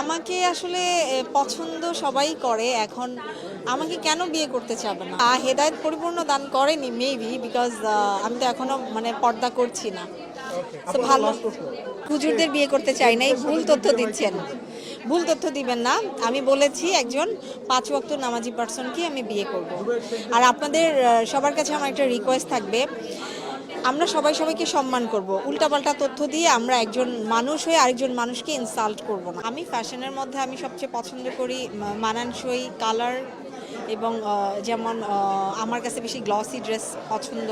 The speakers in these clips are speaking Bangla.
আমাকে আসলে পছন্দ সবাই করে। এখন আমাকে কেন বিয়ে করতে চাবে না? হেদায়েত পরিপূর্ণ দান করেনি মেবি বিকজ আমি তো এখনও মানে পর্দা করছি না। ভালো। হুজুরদের বিয়ে করতে চাই নাই ভুল তথ্য দিচ্ছেন। ভুল তথ্য দিবেন না। আমি বলেছি একজন পাঁচ ওয়াক্ত নামাজি পার্সনকে আমি বিয়ে করব। আর আপনাদের সবার কাছে আমার একটা রিকোয়েস্ট থাকবে। আমরা সবাই সবাইকে সম্মান করব। উল্টাপাল্টা তথ্য দিয়ে আমরা একজন মানুষ হয়ে আরেকজন মানুষকে ইনসাল্ট করব না। আমি ফ্যাশনের মধ্যে আমি সবচেয়ে পছন্দ করি মানানসই কালার এবং যেমন আমার কাছে বেশি গ্লসি ড্রেস পছন্দ।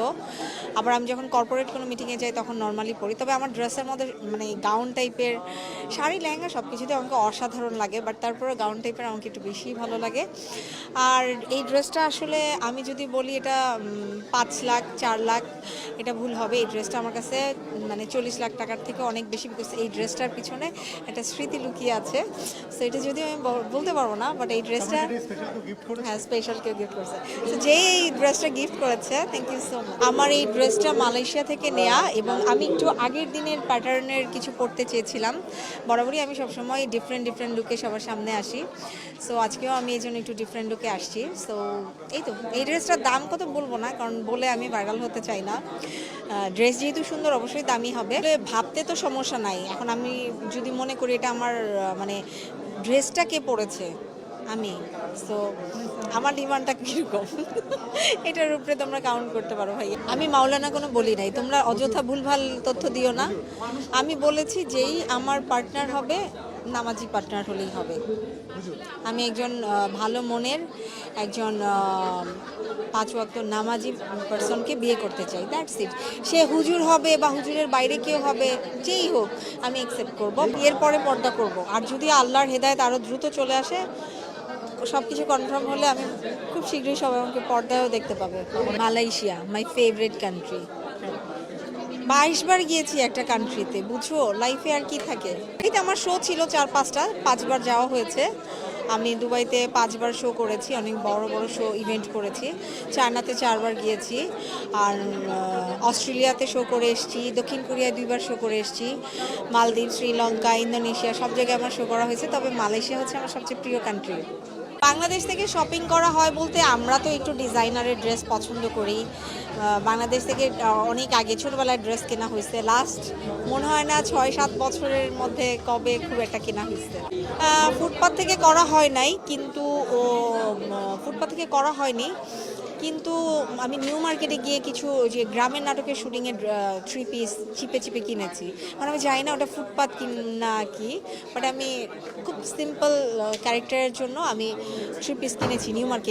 আবার আমি যখন কর্পোরেট কোনো মিটিংয়ে যাই তখন নর্মালি পরি। তবে আমার ড্রেসের মধ্যে মানে গাউন টাইপের শাড়ি লেহেঙ্গা সব কিছুতে আমাকে অসাধারণ লাগে বাট তারপরে গাউন টাইপের আমাকে একটু বেশি ভালো লাগে। আর এই ড্রেসটা আসলে আমি যদি বলি এটা পাঁচ লাখ চার লাখ এটা ভুল হবে। এই ড্রেসটা আমার কাছে মানে চল্লিশ লাখ টাকার থেকে অনেক বেশি বিকজ এই ড্রেসটার পিছনে একটা স্মৃতি লুকিয়ে আছে। সো এটা যদিও আমি বলতে পারব না বাট এই ড্রেসটা হ্যাঁ স্পেশাল কেউ গিফট করেছে। যেই এই ড্রেসটা গিফট করেছে থ্যাংক ইউ সো মাচ আমার এই ড্রেসটা মালয়েশিয়া থেকে নেয়া এবং আমি একটু আগের দিনের প্যাটার্নের কিছু পরতে চেয়েছিলাম। বরাবরই আমি সবসময় ডিফারেন্ট ডিফারেন্ট লুকে সবার সামনে আসি। সো আজকেও আমি এই জন্য একটু ডিফারেন্ট লুকে আসছি। সো এই তো, এই ড্রেসটার দাম কত বলব না, কারণ বলে আমি ভাইরাল হতে চাই না। ড্রেস যেহেতু সুন্দর, অবশ্যই দামি হবে। ভাবতে তো সমস্যা নাই। এখন আমি যদি মনে করি এটা আমার মানে ড্রেসটা কে পরেছে আমি। সো আমার ডিমান্ডটা কীরকম? এটার উপরে তোমরা কাউন্ট করতে পারো ভাই আমি মাওলানা কোনো বলি নাই। তোমরা অযথা ভুলভাল তথ্য দিও না। আমি বলেছি যেই আমার পার্টনার হবে, নামাজি পার্টনার হলেই হবে। আমি একজন ভালো মনের একজন পাঁচ ওয়াক্ত নামাজি পার্সনকে বিয়ে করতে চাই। দ্যাটস ইট সে হুজুর হবে বা হুজুরের বাইরে কেউ হবে, যেই হোক, আমি অ্যাকসেপ্ট করব। বিয়ের পরে পর্দা করব। আর যদি আল্লাহর হেদায়েত আরও দ্রুত চলে আসে সব কিছু কনফার্ম হলে আমি খুব শীঘ্রই সবাই আমাকে পর্দায়ও দেখতে পাবে। মালয়েশিয়া মাই ফেভারিট কান্ট্রি বাইশ বার গিয়েছি একটা কান্ট্রিতে বুঝো লাইফে আর কি থাকে? এই আমার শো ছিল চার, পাঁচটা পাঁচবার যাওয়া হয়েছে। আমি দুবাইতে পাঁচবার শো করেছি, অনেক বড় বড় শো ইভেন্ট করেছি। চায়নাতে চারবার গিয়েছি, আর অস্ট্রেলিয়াতে শো করে এসেছি, দক্ষিণ কোরিয়ায় দুইবার শো করে এসেছি। মালদ্বীপ, শ্রীলঙ্কা, ইন্দোনেশিয়া, সব জায়গায় আমার শো করা হয়েছে। তবে মালয়েশিয়া হচ্ছে আমার সবচেয়ে প্রিয় কান্ট্রি বাংলাদেশ থেকে শপিং করা হয় বলতে আমরা তো একটু ডিজাইনারের ড্রেস পছন্দ করি। বাংলাদেশ থেকে অনেক আগে ছোটবেলায় ড্রেস কেনা হয়েছে। লাস্ট মনে হয় না ছয় সাত বছরের মধ্যে কবে খুব একটা কেনা হয়েছে। ফুটপাথ থেকে করা হয় নাই, কিন্তু ফুটপাথ থেকে করা হয়নি। কিন্তু আমি নিউ মার্কেটে গিয়ে কিছু যে গ্রামের নাটকের শুটিংয়ের থ্রি পিস চিপে চিপে কিনেছি। মানে আমি জানি না ওটা ফুটপাথ কিন না কি বাট আমি খুব সিম্পল ক্যারেক্টারের জন্য আমি থ্রি পিস কিনেছি নিউ মার্কেট